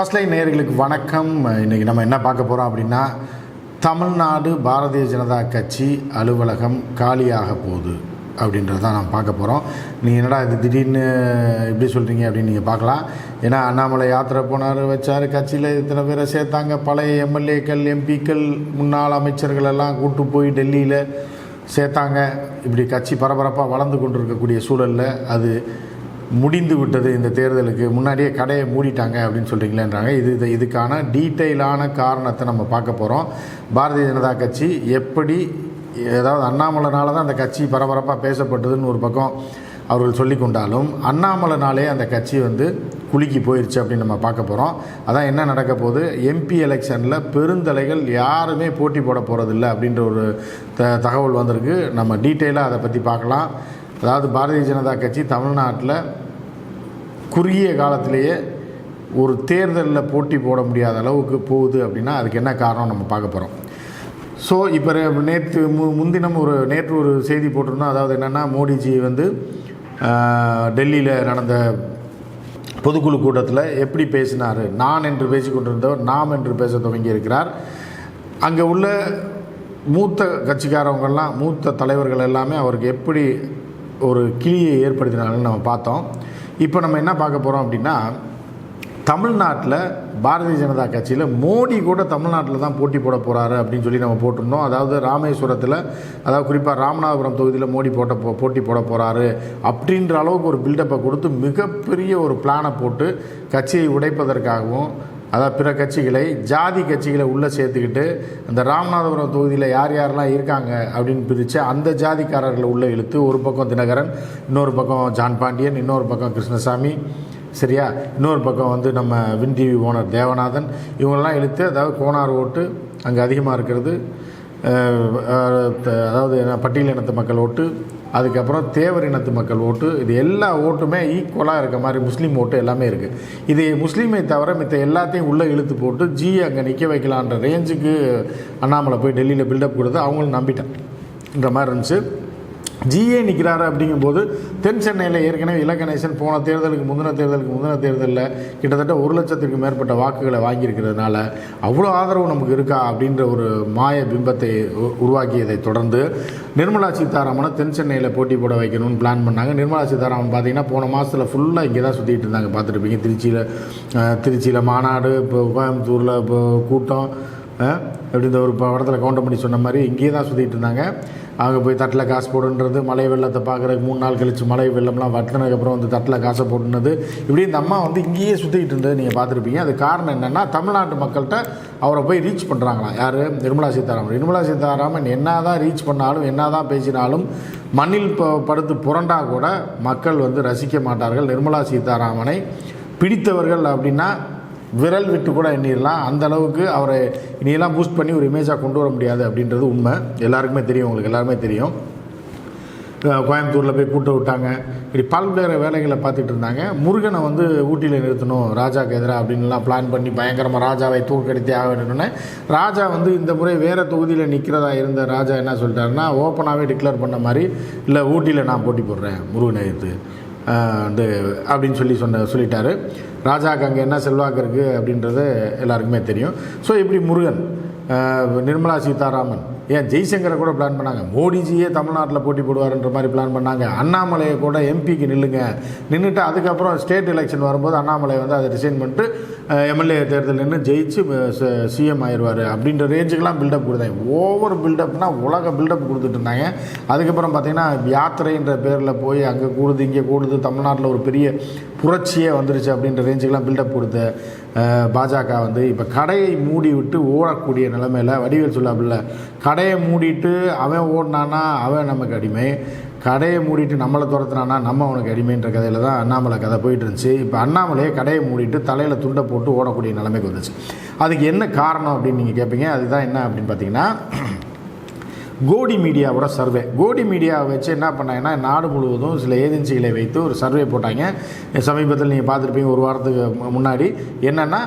First line நேர்களுக்கு வணக்கம். இன்றைக்கி நம்ம என்ன பார்க்க போகிறோம் அப்படின்னா தமிழ்நாடு பாரதிய ஜனதா கட்சி அலுவலகம் காலியாக போகுது அப்படின்றத தான் நம்ம பார்க்க போகிறோம் நீங்கள் என்னடா இது திடீர்னு எப்படி சொல்கிறீங்க அப்படின்னு நீங்கள் பார்க்கலாம். ஏன்னா அண்ணாமலை யாத்திரை போனார் வச்சார் கட்சியில் இத்தனை பேரை சேர்த்தாங்க. பழைய எம்எல்ஏக்கள் எம்பிக்கள் முன்னாள் அமைச்சர்கள் எல்லாம் கூட்டு போய் டெல்லியில் சேர்த்தாங்க. இப்படி கட்சி பரபரப்பாக வளர்ந்து கொண்டிருக்கக்கூடிய சூழலில் அது முடிந்து விட்டது இந்த தேர்தலுக்கு. முன்னாடியே கடையை மூடிட்டாங்க அப்படின்னு சொல்கிறீங்களேன்றாங்க இது இது இதுக்கான டீட்டெயிலான காரணத்தை நம்ம பார்க்க போகிறோம் பாரதிய ஜனதா கட்சி எப்படி ஏதாவது அண்ணாமலைனால தான் அந்த கட்சி பரபரப்பாக பேசப்பட்டதுன்னு ஒரு பக்கம் அவர்கள் சொல்லி கொண்டாலும் அண்ணாமலைனாலே அந்த கட்சி வந்து குலுக்கி போயிடுச்சு அப்படின்னு நம்ம பார்க்க போகிறோம் அதான் என்ன நடக்க போகுது? எம்பி எலெக்ஷனில் பெருந்தலைகள் யாருமே போட்டி போட போகிறதில்ல அப்படின்ற ஒரு த தகவல் வந்திருக்கு. நம்ம டீட்டெயிலாக அதை பற்றி பார்க்கலாம். அதாவது பாரதிய ஜனதா கட்சி தமிழ்நாட்டில் குறுகிய காலத்திலேயே ஒரு தேர்தலில் போட்டி போட முடியாத அளவுக்கு போகுது அப்படின்னா அதுக்கு என்ன காரணம் நம்ம பார்க்க போகிறோம் ஸோ இப்போ நேற்று மு முன்தினம் ஒரு நேற்று ஒரு செய்தி போட்டிருந்தோம். அதாவது என்னென்னா மோடிஜி வந்து டெல்லியில் நடந்த பொதுக்குழு கூட்டத்தில் எப்படி பேசினார்? நான் என்று பேசி கொண்டிருந்தவர் நாம் என்று பேச துவங்கி இருக்கிறார். அங்கே உள்ள மூத்த கட்சிக்காரவங்கெல்லாம் மூத்த தலைவர்கள் எல்லாமே அவருக்கு எப்படி ஒரு கிளியை ஏற்படுத்தினாங்கன்னு நம்ம பார்த்தோம். இப்போ நம்ம என்ன பார்க்க போகிறோம் அப்படின்னா தமிழ்நாட்டில் பாரதிய ஜனதா கட்சியில் மோடி கூட தமிழ்நாட்டில் தான் போட்டி போட போகிறாரு அப்படின்னு சொல்லி நம்ம போட்டிருந்தோம். அதாவது ராமேஸ்வரத்தில் அதாவது குறிப்பாக ராமநாதபுரம் தொகுதியில் மோடி போட்ட போ போட்டி போட போகிறாரு அப்படின்ற அளவுக்கு ஒரு பில்டப்பை கொடுத்து மிகப்பெரிய ஒரு பிளானை போட்டு கட்சியை உடைப்பதற்காகவும் அதாவது பிற கட்சிகளை ஜாதி கட்சிகளை உள்ளே சேர்த்துக்கிட்டு அந்த ராமநாதபுரம் தொகுதியில் யார் யாரெல்லாம் இருக்காங்க அப்படின்னு பிரித்து அந்த ஜாதிக்காரர்களை உள்ளே இழுத்து ஒரு பக்கம் தினகரன் இன்னொரு பக்கம் ஜான் பாண்டியன் இன்னொரு பக்கம் கிருஷ்ணசாமி சரியா? இன்னொரு பக்கம் வந்து நம்ம வின் டிவி ஓனர் தேவநாதன். இவங்கெல்லாம் இழுத்து அதாவது கோனார் ஓட்டு அங்கே அதிகமாக இருக்கிறது. அதாவது பட்டியல் இனத்து மக்கள் ஓட்டு. அதுக்கப்புறம் தேவர் இனத்து மக்கள் ஓட்டு இது எல்லா ஓட்டுமே ஈக்குவலாக இருக்க மாதிரி முஸ்லீம் ஓட்டு எல்லாமே இருக்குது இது முஸ்லீமை தவிர மித்த எல்லாத்தையும் உள்ளே இழுத்து போட்டு ஜி அங்கே நிற்க வைக்கலான்ற ரேஞ்சுக்கு அண்ணாமலை போய் டெல்லியில் பில்டப் கொடுத்து அவங்களும் நம்பிட்டேன்ற மாதிரி இருந்துச்சு. ஜிஏ நிற்கிறாரு அப்படிங்கும்போது தென் சென்னையில் ஏற்கனவே இலக்கணேசன் போன தேர்தலுக்கு முந்தின தேர்தலுக்கு முந்தின தேர்தலில் கிட்டத்தட்ட ஒரு லட்சத்திற்கு மேற்பட்ட வாக்குகளை வாங்கியிருக்கிறதுனால அவ்வளோ ஆதரவு நமக்கு இருக்கா அப்படின்ற ஒரு மாய பிம்பத்தை உ- உருவாக்கியதை தொடர்ந்து நிர்மலா சீதாராமனை தென் சென்னையில் போட்டி போட வைக்கணும்னு பிளான் பண்ணாங்க. நிர்மலா சீதாராமன் பார்த்தீங்கன்னா போன மாதத்தில் ஃபுல்லாக இங்கே தான் சுற்றிட்டு இருந்தாங்க. பார்த்துருப்பீங்க திருச்சியில் திருச்சியில் மாநாடு இப்போ கோயம்புத்தூரில் இப்போ கூட்டம் எப்படி இந்த ஒரு படத்தில் கவுண்டர் பண்ணி சொன்ன மாதிரி இங்கேயே தான் சுற்றிட்டு இருந்தாங்க. அங்கே போய் தட்டில் காசு போடுன்றது மழை வெள்ளத்தை பார்க்குறதுக்கு மூணு நாள் கழித்து மழை வெள்ளம்லாம் வட்டினதுக்கப்புறம் வந்து தட்டில் காசை போட்டுனது இப்படி இந்த அம்மா வந்து இங்கேயே சுற்றிக்கிட்டு இருந்தது நீங்கள் பார்த்துருப்பீங்க. அது காரணம் என்னென்னா தமிழ்நாட்டு மக்கள்கிட்ட அவரை போய் ரீச் பண்ணுறாங்களாம் யார்? நிர்மலா சீதாராமன். நிர்மலா சீதாராமன் என்ன தான் ரீச் பண்ணாலும் என்ன தான் பேசினாலும் மண்ணில் ப படுத்து புரண்டா கூட மக்கள் வந்து ரசிக்க மாட்டார்கள். நிர்மலா சீதாராமனை பிடித்தவர்கள் அப்படின்னா விரல் விட்டு கூட எண்ணிடலாம். அந்த அளவுக்கு அவரை இனியெல்லாம் பூஸ்ட் பண்ணி ஒரு இமேஜாக கொண்டு வர முடியாது அப்படின்றது உண்மை. எல்லாருக்குமே தெரியும் உங்களுக்கு எல்லாருமே தெரியும். கோயம்புத்தூரில் போய் கூட்ட விட்டாங்க. இப்படி பல்வேறு வேலைகளை பார்த்துட்டு இருந்தாங்க. முருகனை வந்து ஊட்டியில் நிறுத்தணும் ராஜாக்கு எதிராக அப்படின்லாம் பிளான் பண்ணி பயங்கரமாக ராஜாவை தூக்கடித்தே ஆக வேண்டும்னு ராஜா வந்து இந்த முறை வேறு தொகுதியில் நிற்கிறதா இருந்த ராஜா என்ன சொல்லிட்டாருன்னா ஓப்பனாகவே டிக்ளேர் பண்ண மாதிரி இல்லை ஊட்டியில் நான் போட்டி போடுறேன் முருகனை எடுத்து வந்து அப்படின்னு சொல்லி சொன்ன சொல்லிட்டாரு. ராஜாவுக்கு அங்கே என்ன செல்வாக்கு இருக்குது அப்படின்றது எல்லாருக்குமே தெரியும். ஸோ இப்படி முருகன் நிர்மலா சீதாராமன். ஏன் ஜெய்சங்கரை கூட பிளான் பண்ணாங்க. மோடிஜியே தமிழ்நாட்டில் போட்டி போடுவார்ன்ற மாதிரி பிளான் பண்ணாங்க. அண்ணாமலையை கூட எம்பிக்கு நில்லுங்க. நின்றுட்டு அதுக்கப்புறம் ஸ்டேட் எலெக்ஷன் வரும்போது அண்ணாமலை வந்து அதை ரிசைன் பண்ணிட்டு எம்எல்ஏ தேர்தல் நின்று ஜெயிச்சு சிஎம் ஆயிடுவார் அப்படின்ற ரேஞ்சுக்கெலாம் பில்டப் கொடுத்தாங்க ஓவர் பில்டப்னா உலக பில்டப் கொடுத்துட்டு இருந்தாங்க. அதுக்கப்புறம் பார்த்தீங்கன்னா யாத்திரைன்ற பேரில் போய் அங்கே கூடுது இங்கே கூடுது தமிழ்நாட்டில் ஒரு பெரிய புரட்சியே வந்துருச்சு அப்படின்ற ரேஞ்சுக்கெலாம் பில்டப் கொடுத்து பாஜக வந்து இப்போ கடையை மூடி விட்டு ஓடக்கூடிய நிலைமையில் வடிவேல் சொல்லாப்புல கடையை மூடிட்டு அவன் ஓடினானா அவன் நமக்கு அடிமை. கடையை மூடிட்டு நம்மளை துரத்துனானா நம்ம அவனுக்கு அடிமைன்ற கதையில் தான் அண்ணாமலை கதை போயிட்டு இருந்துச்சு. இப்போ அண்ணாமலையே கடையை மூடிட்டு தலையில் துண்டை போட்டு ஓடக்கூடிய நிலைமைக்கு வந்துச்சு. அதுக்கு என்ன காரணம் அப்படின்னு நீங்கள் கேட்பீங்க அதுதான் என்ன அப்படின்னு பார்த்தீங்கன்னா கோடி மீடியாவோட சர்வே. கோடி மீடியாவை வச்சு என்ன பண்ணாங்கன்னா நாடு முழுவதும் சில ஏஜென்சிகளை வைத்து ஒரு சர்வே போட்டாங்க. சமீபத்தில் நீங்கள் பார்த்துருப்பீங்க ஒரு வாரத்துக்கு முன்னாடி. என்னென்னா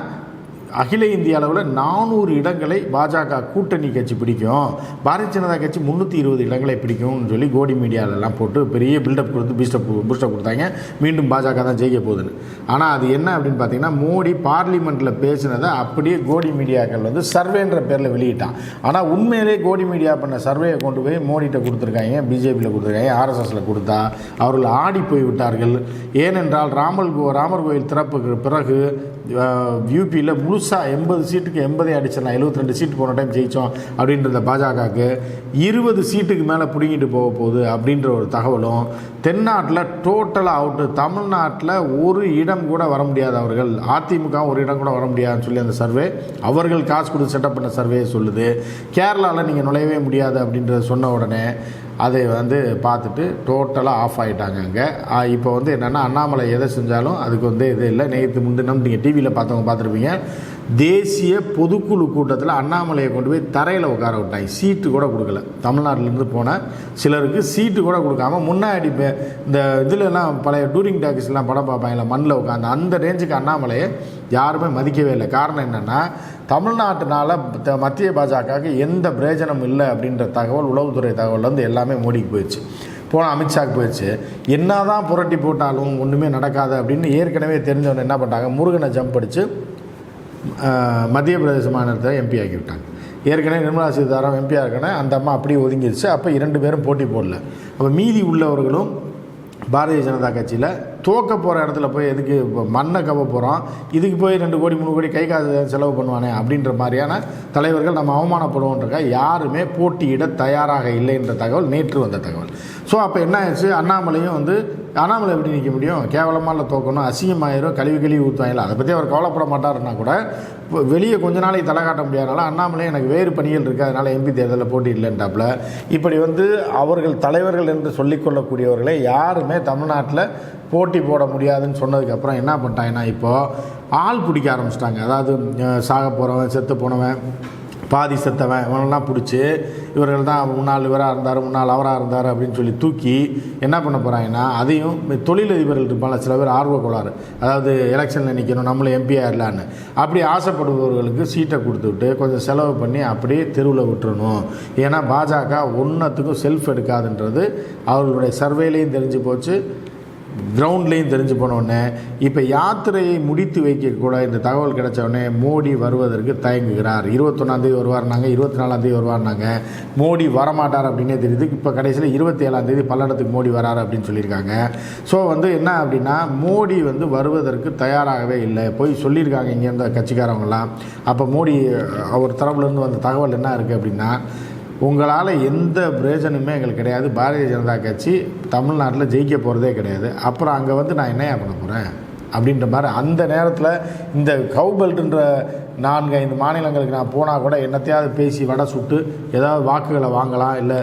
அகில இந்திய அளவில் நானூறு இடங்களை பாஜக கூட்டணி கட்சி பிடிக்கும். பாரதிய ஜனதா கட்சி முந்நூற்றி இருபது இடங்களை பிடிக்கும்னு சொல்லி கோடி மீடியாவிலலாம் போட்டு பெரிய பில்டப் கொடுத்து பீஸ்டப் பூஸ்டப் கொடுத்தாங்க. மீண்டும் பாஜக தான் ஜெயிக்க போகுதுன்னு. ஆனால் அது என்ன அப்படின்னு பார்த்தீங்கன்னா மோடி பார்லிமெண்ட்டில் பேசினதை அப்படியே கோடி மீடியாக்கள் வந்து சர்வேன்ற பேரில் வெளியிட்டான். ஆனால் உண்மையிலே கோடி மீடியா பண்ண சர்வேயை கொண்டு போய் மோடிகிட்ட கொடுத்துருக்காங்க பிஜேபியில் கொடுத்துருக்காங்க ஆர்எஸ்எஸில் கொடுத்தா. அவர்கள் ஆடி போய் விட்டார்கள். ஏனென்றால் ராமல் கோ ராமர் கோயில் திறப்புக்கு பிறகு யூபியில் முழுசாக எண்பது சீட்டுக்கு எண்பதே அடிச்சிடலாம். 72 ரெண்டு சீட்டு போன டைம் ஜெயித்தோம் அப்படின்றத பாஜகவுக்கு இருபது சீட்டுக்கு மேலே பிடுங்கிட்டு போக போகுது அப்படின்ற ஒரு தகவலும் தென்னாட்டில் டோட்டலாக அவுட்டு தமிழ்நாட்டில் ஒரு இடம் கூட வர முடியாது அவர்கள். அதிமுக ஒரு இடம் கூட வர முடியாதுன்னு சொல்லி அந்த சர்வே அவர்கள் காசு கொடுத்து செட்டப் பண்ண சர்வே சொல்லுது. கேரளாவில் நீங்கள் நுழையவே முடியாது அப்படின்றத சொன்ன உடனே அதை வந்து பார்த்துட்டு டோட்டலாக ஆஃப் ஆகிட்டாங்க அங்கே. இப்போ வந்து என்னென்னா அண்ணாமலை எதை செஞ்சாலும் அதுக்கு வந்து இது இல்லை. நேற்று முன்தினம் நீங்கள் டிவியில் பார்த்தவங்க பார்த்துருப்பீங்க. தேசிய பொதுக்குழு கூட்டத்தில் அண்ணாமலையை கொண்டு போய் தரையில் உட்கார விட்டாங்க. சீட்டு கூட கொடுக்கல. தமிழ்நாட்டிலேருந்து போன சிலருக்கு சீட்டு கூட கொடுக்காம முன்னாடி இப்போ இந்த இதுலலாம் பழைய டூரிங் டாக்கிஸ்லாம் படம் பார்ப்பாங்களா மண்ணில் உட்காந்து அந்த ரேஞ்சுக்கு அண்ணாமலையை யாருமே மதிக்கவே இல்லை. காரணம் என்னென்னா தமிழ்நாட்டினால் த- மத்திய பாஜகவுக்கு எந்த பிரயோஜனம் இல்லை அப்படின்ற தகவல் உளவுத்துறை தகவல் வந்து எல்லாமே மோடிக்கு போயிடுச்சு. போன அமித்ஷாக்கு போயிடுச்சு. என்னதான் புரட்டி போட்டாலும் ஒன்றுமே நடக்காது அப்படின்னு ஏற்கனவே தெரிஞ்சவங்க என்ன பண்ணிட்டாங்க? முருகனை ஜம்ப் அடித்து மத்திய பிரதேச மாநிலத்தை எம்பி ஆக்கி விட்டாங்க. ஏற்கனவே நிர்மலா சீதாராமன் எம்பியாக இருக்கனே அந்த அம்மா அப்படியே ஒதுங்கிடுச்சு. அப்போ இரண்டு பேரும் போட்டி போடல. அப்போ மீதி உள்ளவர்களும் பாரதிய ஜனதா கட்சியில் தோக்க போகிற இடத்துல போய் எதுக்கு இப்போ மண்ணை கவ போகிறோம் இதுக்கு போய் ரெண்டு கோடி மூணு கோடி கை காசு செலவு பண்ணுவானே அப்படின்ற மாதிரியான தலைவர்கள் நம்ம அவமானப்படுவோன்றக்கா யாருமே போட்டியிட தயாராக இல்லைன்ற தகவல் நேற்று வந்த தகவல். ஸோ அப்போ என்ன ஆயிடுச்சு? அண்ணாமலையும் வந்து அண்ணாமலை எப்படி நிற்க முடியும்? கேவலமாக தோக்கணும் அசிங்கமாயிரும் கழுவி கழுவி ஊற்றுவாங்களா அதை பற்றி அவர் கவலைப்பட மாட்டாருன்னா கூட இப்போ வெளியே கொஞ்ச நாளைக்கு தலை காட்ட முடியாதனால அண்ணாமலை எனக்கு வேறு பணிகள் இருக்குது அதனால் எம்பி தேர்தலில் போட்டி இல்லைன்றாப்புல. இப்படி வந்து அவர்கள் தலைவர்கள் என்று சொல்லிக்கொள்ளக்கூடியவர்களை யாருமே தமிழ்நாட்டில் போட்டி போட முடியாதுன்னு சொன்னதுக்கப்புறம் என்ன பண்ணிட்டாங்கன்னா இப்போது ஆள் பிடிக்க ஆரம்பிச்சிட்டாங்க. அதாவது சாக போகிறவன் செத்து போனவன் பாதி செத்தவன் இவனெல்லாம் பிடிச்சி இவர்கள் தான் முன்னாள் இவராக இருந்தார் முன்னாள் அவராக இருந்தார் அப்படின்னு சொல்லி தூக்கி என்ன பண்ண போகிறாங்கன்னா அதையும் தொழிலதிபர்கள் இருப்பாங்க சில பேர் ஆர்வ கோளாறு. அதாவது எலெக்ஷனில் நிற்கணும் நம்மளும் எம்பி ஆயிடலான்னு அப்படி ஆசைப்படுபவர்களுக்கு சீட்டை கொடுத்துட்டு கொஞ்சம் செலவு பண்ணி அப்படியே தெருவில் விட்டுறணும். ஏன்னா பாஜக ஒன்றத்துக்கும் செல்ஃப் எடுக்காதுன்றது அவர்களுடைய சர்வேலையும் தெரிஞ்சு போச்சு. கிரவுண்ட்லேயும் தெரிஞ்சு போனோடனே இப்போ யாத்திரையை முடித்து வைக்கக்கூட இந்த தகவல் கிடைச்ச உடனே மோடி வருவதற்கு தயங்குகிறார். இருபத்தொன்னாந்தேதி வருவார்னாங்க இருபத்தி நாலாந்தேதி வருவார்னாங்க மோடி வரமாட்டார் அப்படின்னே தெரியுது. இப்போ கடைசியில் இருபத்தி ஏழாந்தேதி பல்லடத்துக்கு மோடி வராரு அப்படின்னு சொல்லியிருக்காங்க. ஸோ வந்து என்ன அப்படின்னா மோடி வந்து வருவதற்கு தயாராகவே இல்லை. போய் சொல்லியிருக்காங்க இங்கேருந்த கட்சிக்காரவங்களாம் அப்போ மோடி அவர் தரப்புலேருந்து வந்த தகவல் என்ன இருக்குது அப்படின்னா உங்களால் எந்த பிரயோஜனமே எங்களுக்கு கிடையாது. பாரதிய ஜனதா கட்சி தமிழ்நாட்டில் ஜெயிக்க போகிறதே கிடையாது. அப்புறம் அங்கே வந்து நான் என்னையா பண்ண போகிறேன் அப்படின்ற மாதிரி அந்த நேரத்தில் இந்த கவுபெல்ட்டுன்ற நான்கு ஐந்து மாநிலங்களுக்கு நான் போனால் கூட என்னத்தையாவது பேசி வடை சுட்டு ஏதாவது வாக்குகளை வாங்கலாம். இல்லை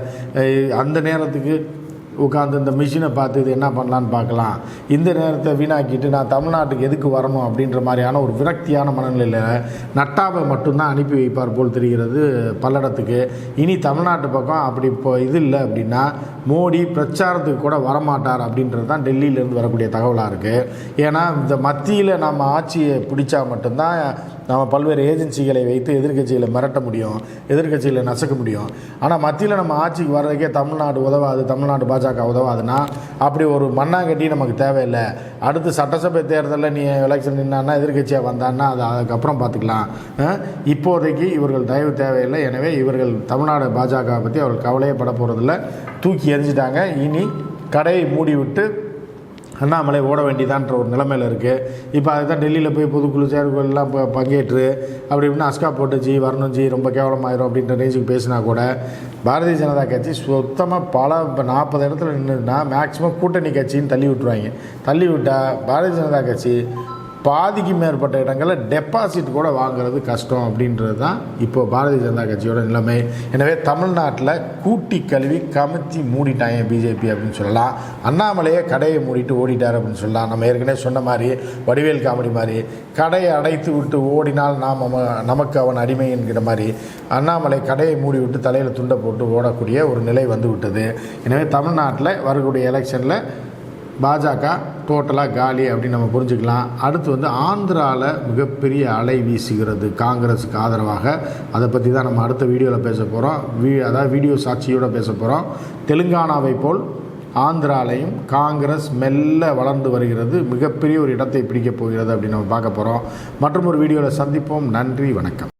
அந்த நேரத்துக்கு உட்காந்து இந்த மிஷினை பார்த்து இது என்ன பண்ணலான்னு பார்க்கலாம். இந்த நேரத்தை வீணாக்கிட்டு நான் தமிழ்நாட்டுக்கு எதுக்கு வரணும் அப்படின்ற மாதிரியான ஒரு விரக்தியான மனநிலையில் நட்டாவை மட்டும்தான் அனுப்பி வைப்பார் போல் தெரிகிறது பல்லடத்துக்கு. இனி தமிழ்நாட்டு பக்கம் அப்படி இப்போ இது இல்லை அப்படின்னா மோடி பிரச்சாரத்துக்கு கூட வரமாட்டார் அப்படின்றது தான் டெல்லியிலேருந்து வரக்கூடிய தகவலாக இருக்குது ஏன்னா இந்த மத்தியில் நம்ம ஆட்சியை பிடிச்சா மட்டும்தான் நம்ம பல்வேறு ஏஜென்சிகளை வைத்து எதிர்க்கட்சிகளை மிரட்ட முடியும் எதிர்கட்சிகளை நசுக்க முடியும். ஆனால் மத்தியில் நம்ம ஆட்சிக்கு வர்றதுக்கே தமிழ்நாடு உதவாது தமிழ்நாடு பாஜக பாஜக உதவாதுன்னா அப்படி ஒரு மண்ணாங்கட்டி நமக்கு தேவையில்லை. அடுத்து சட்டசபை தேர்தலில் நீ எலெக்ஷன் நின்னான்னா எதிர்க்கட்சியாக வந்தான்னா அது அதுக்கப்புறம் பார்த்துக்கலாம். இப்போதைக்கு இவர்கள் தயவு தேவையில்லை. எனவே இவர்கள் தமிழ்நாடு பாஜக பற்றி அவர்கள் கவலையே பட போகிறதில்ல தூக்கி எரிஞ்சிட்டாங்க. இனி கடையை மூடிவிட்டு அண்ணாமலை ஓட வேண்டியதான்ற ஒரு நிலைமையில் இருக்குது இப்போ அதுதான் டெல்லியில் போய் பொதுக்குழு செயற்குழுலாம் ப பங்கேற்று அப்படி இப்படின்னு அஸ்கா போட்டு ஜி வரணும் ஜி ரொம்ப கேவலமாயிரும் அப்படின்ற ரேஞ்சுக்கு பேசினா கூட பாரதிய ஜனதா கட்சி சுத்தமாக பல இப்போ நாற்பது இடத்துல நின்றுன்னா மேக்ஸிமம் கூட்டணி கட்சின்னு தள்ளி விட்டுருவாங்க. தள்ளி விட்டால் பாரதிய ஜனதா கட்சி பாதிக்கு மேற்பட்ட இடங்களில் டெபாசிட் கூட வாங்குறது கஷ்டம் அப்படின்றது தான் இப்போ பாரதிய ஜனதா கட்சியோட நிலைமை. எனவே தமிழ்நாட்டில் கூட்டி கழுவி கமுத்தி மூடிட்டாங்க பிஜேபி அப்படின்னு சொல்லலாம். அண்ணாமலையே கடையை மூடிட்டு ஓடிட்டார் அப்படின்னு சொல்லலாம். நம்ம ஏற்கனவே சொன்ன மாதிரி வடிவேல் காமெடி மாதிரி கடையை அடைத்து விட்டு ஓடினால் நாம் நமக்கு அவன் அடிமை என்கிற மாதிரி அண்ணாமலை கடையை மூடி விட்டு தலையில் துண்டை போட்டு ஓடக்கூடிய ஒரு நிலை வந்து விட்டது. எனவே தமிழ்நாட்டில் வரக்கூடிய எலெக்ஷனில் பாஜக டோட்டலாக காலி அப்படின்னு நம்ம புரிஞ்சுக்கலாம். அடுத்து வந்து ஆந்திராவில் மிகப்பெரிய அலை வீசுகிறது. காங்கிரஸுக்கு ஆதரவாக. அதை பற்றி தான் நம்ம அடுத்த வீடியோவில் பேச போகிறோம் வீ அதாவது வீடியோ சாட்சியோடு பேச போகிறோம் தெலுங்கானாவை போல் ஆந்திராலையும் காங்கிரஸ் மெல்ல வளர்ந்து வருகிறது. மிகப்பெரிய ஒரு இடத்தை பிடிக்கப் போகிறது அப்படின்னு நம்ம பார்க்க போகிறோம் மற்றும் ஒரு வீடியோவில் சந்திப்போம். நன்றி வணக்கம்.